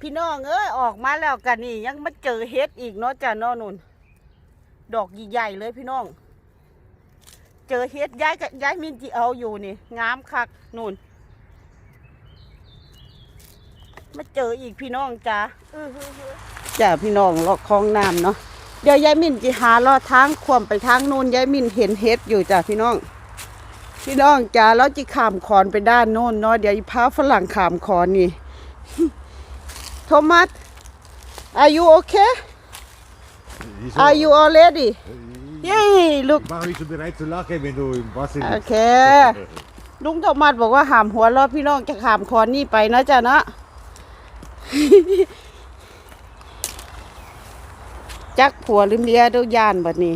พี่น้องเอ้ยออกมาแล้วกันนี่ยังมาเจอเฮ็ดอีกเนาะจ้ะนาะนุ่นดอกใหญ่ๆเลยพี่น้อง เจอเฮ็ดย้ายกับย้ายมินที่เอาอยู่นี่งามคักนุ่นมาเจออีกพี่น้องจ้าจ้าพี่น้องลอกคลองน้ำเนาะเดี๋ยวยายมินจะหาลอดทางควมไปทางนู้นยายมินเห็นเฮ็ดอยู่จ้าพี่น้อง พี่น้องจ้าแล้วจะขามคอนไปด้านโน้นเนาะเดี๋ยวพาฝรั่งขามคอนนี่ โทมัส are you okay He's are you all ready Yay look Mach nicht so bereit zu lachen, wenn du im Wasser โอ bist. เคลุงโทมัสบอกว่าหามหัวเราะพี่น้องจะขามคอนนี่ไปนะจ๊ะนะจักผัวหรือเมียเดูย่านบัดนี้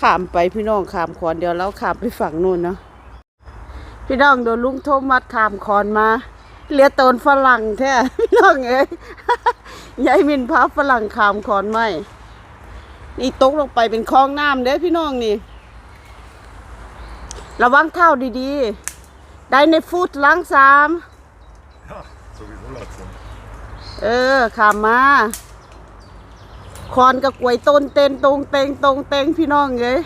ขามไปพี่น้องขามคอนเดี๋ยวเราขามไปฝั่งนู้นเนาะพี่น้องโดนลุงโทมัสขามคอนมา เหลียตนฝรั่งแท้พี่น้องเอ้ยยายมินพาฝรั่งขามคอนไม่นี่ตกลงไปเป็นคลองน้ำเด้พี่น้องนี่ ระวังเท้าดีๆ ได้ในฟุตล้างสามเออขามมาคอนกับกลวยต้นเต้นตรงเตงตรงเตงพี่น้องเอ้ย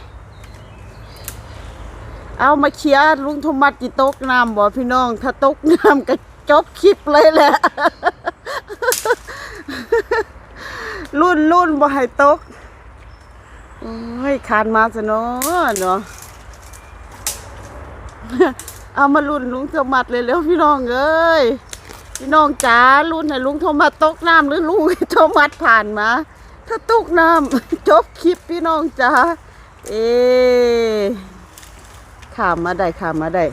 เอามาเคียร์ลุงโทมัสจิตกน้ำบ่พี่น้อง ถ้าตกน้ำก็ จบคลิปเลยแหละ รุ่นรุ่นบ่ให้ตก โอ้ยคานมาซะเนาะเนาะเอามารุ่นลุงโทมัสเลยเร็วพี่น้องเอ้ยพี่น้องจ๋ารุ่นให้ลุงโทมัสตกน้ำหรือลุงโทมัสผ่านมาถ้าตกน้ำจบคลิปพี่น้องจ๋าเอขามมาได้ขามมาได้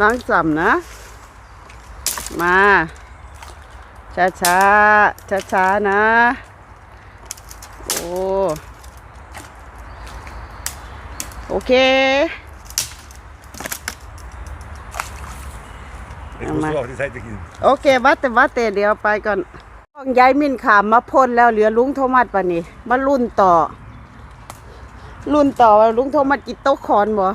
ล้างสำนะ มา ช้าช้าช้าช้าๆนะ โอ้โอเค Ich Ja, muss Mann. nur auf die Seite gehen. โอเควัดแต่วัดแต่เดี๋ยวไปก่อนต้องย้ายมินขามมาพ่นแล้วเหลือลุงโทมัสปะนี่มารุ่นต่อ รุ่นต่อว่าลุงโทมัสกินโต๊ะคอนบ่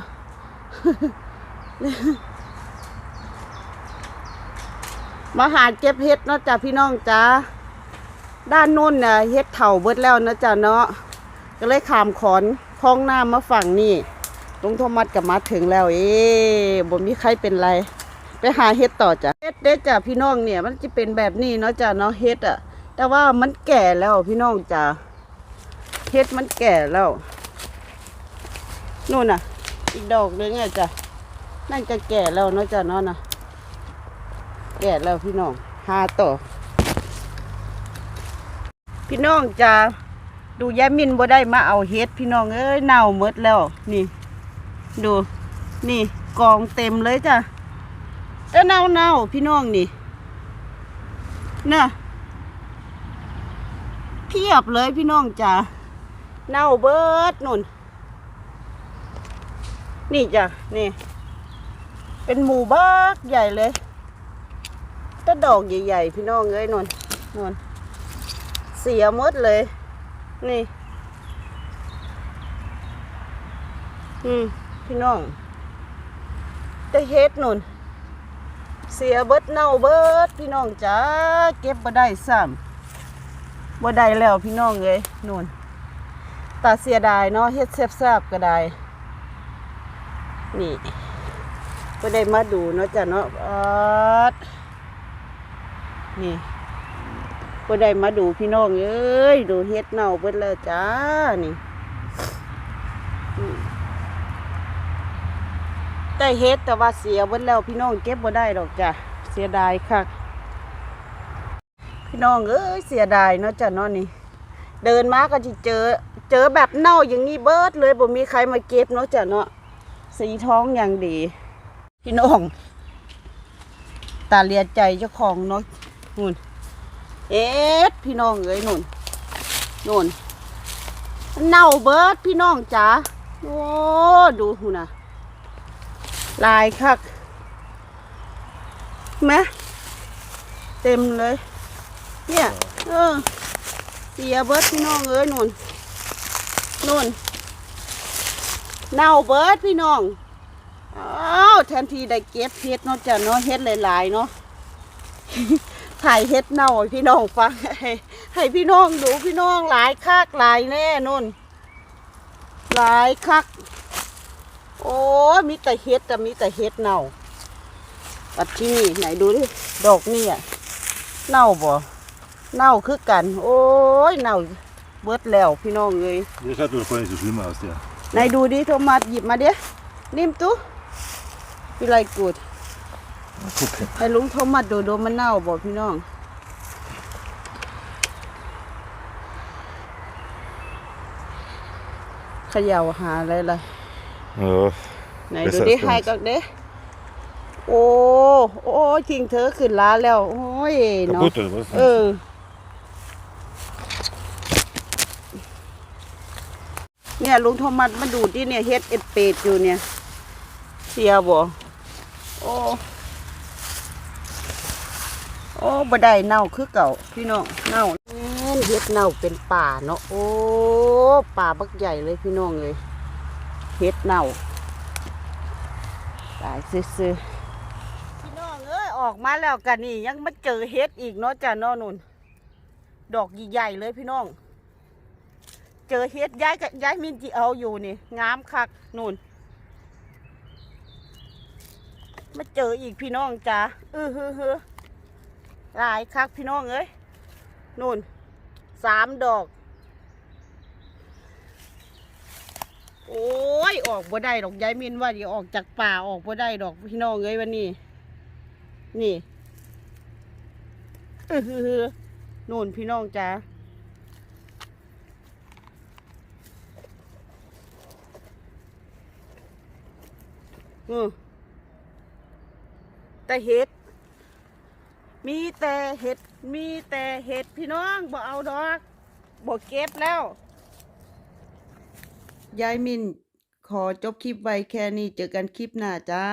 มาหาเก็บเห็ดเนาะจ้ะพี่น้องจ้าด้านนู้นน่ะเห็ดเถาเบิดแล้วนะจ้ะเนาะก็เลยขามขอนคลองน้ำมาฝั่งนี่ลุงโทมัสกับมาถึงแล้ว เอ๊บ่มีใครเป็นไร ไปหาเห็ดต่อจ้ะเห็ดเด็ดจ้ะพี่น้องเนี่ย มันจะเป็นแบบนี้เนาะจ้ะเนาะเห็ดอะ แต่ว่ามันแก่แล้วพี่น้องจ้ะเห็ดมันแก่แล้วนู่นน่ะ อีกดอกหนึงอะจ้ะนั่นก็แก่แล้วเนาะจ้ะเนาะนะ แก่แล้วพี่น้องหาต่อ พี่น้องจะดูยายมินบ่ได้มาเอาเห็ดพี่น้องเอ้ยเน่าหมดแล้ว นี่ ดู นี่กองเต็มเลยจ้ะแต่เน่าเน่าพี่น้องนี่น่ะเพียบเลยพี่น้องจ้าเน่าเบิดนุ่น นี่จ้ะนี่ เป็นหมู่บักใหญ่เลย ตะดอกใหญ่ๆ พี่น้องเอ้ยนุ่นนุ่นเสียมดเลย นี่ อืม พี่น้องแต่เฮ็ดนุ่นเสียเบิดเน่าเบิด พี่น้องจ้าเก็บบ่ได้ซ้ำบ่ได้แล้วพี่น้องเอ้ยนู่นตาเสียดายเนาะเฮ็ดแซ่บๆก็ได้ นี่บ่ได้มาดูเนาะจ้ะเนาะอัด นี่บ่ได้มาดูพี่น้องเอ้ยดูเฮ็ดเน่าเบิดแล้วจ้านี่อืมได้เฮ็ดแต่ว่าเสียเบิดแล้วพี่น้องเก็บบ่ได้ดอกจ้ะเสียดายคักพี่น้องเอ้ยเสียดายเนาะจ้ะเนาะนี่ เดินมาก็จะเจอ เจอแบบเน่าอย่างนี้เบิดเลยบ่มีใครมาเก็บเนาะจ้ะเนาะสีท้องอย่างดี พี่น้อง ตาเลียใจเจ้าของเนาะ นู่นเอ็ดพี่น้องเอ้ยนู่นนู่นเน่าเบิดพี่น้องจ๋าโอ้ดูหูนะลายคักแม่เต็มเลยเนี่ยเออเสียเบิร์ดพี่น้องเอ้ยนุ่นนุ่นเน่าเบิร์ดพี่น้องอ้าวแทนที่ได้เก็บเฮ็ดเนาะจ้ะเนาะเฮ็ดหลายๆเนาะ ถ่ายเฮ็ดเน่าให้พี่น้องฟังให้ให้พี่น้องดูพี่น้องหลายคักหลายแน่นุ่นหลายคัก โอ้ยมีแต่เฮ็ดแต่มีแต่เฮ็ดเน่าปัดที่นี่ไหนดูดิดอกนี่อะเน่าบ่เน่าคือกัน โอ้ยเน่าเบิดแล้วพี่น้องเอ้ย Der schaut doch gar nicht so schlimm aus, der. ไหนดูดิโทมัสหยิบมาเดี๋ยวนิ่มตู้พี่ไรกูด Mal gucken. ให้ลุงโทมัสดูดูมันเน่าบอกพี่น้องเขย่าหาอะไรล่ะ Ja. ไหน Besser ดูดิ als bei ให้ uns กันเด้โอ้ โอ้ยทิ้งเธอขึ้นล้าแล้ว โอ้ยเนาะ Kaputt oder was? เออเนี่ยลุงโทมัสมาดูดิเนี่ยเฮ็ดเอ็ดเป็ดอยู่เนี่ย เสียบ่โอ้โอ้บ่ได้เน่าคือเก่าพี่น้องเน่าแม่นเฮ็ดเน่าเป็นป่าเนาะโอ้ป่าบักใหญ่เลยพี่น้องเลยเฮ็ดเน่าตายซื่อๆพี่น้องเอ้ยออกมาแล้วกันนี่ยังมาเจอเฮ็ดอีกเนาะจ้ะเนาะนุ่นดอกใหญ่ๆเลยพี่น้อง เจอเฮ็ดย้ายกับย้ายมินจีเอาอยู่นี่งามคักนุ่นมาเจออีกพี่น้องจ้าเออเฮ้อเฮ้อ หลายคักพี่น้องเอ้ยนู่นสามดอก โอ้ย ออกบ่ได้ดอกยายมินว่าอย่าออกจากป่าออกบ่ได้ดอกพี่น้องเอ้ยวันนี้ นี่เออนู่นพี่น้องจ้าอือแต่เห็ด มีแต่เห็ด มีแต่เห็ดพี่น้องบ่เอาดอกบ่เก็บแล้ว ยายมินขอจบคลิปไว้แค่นี้เจอกันคลิปหน้าจ้า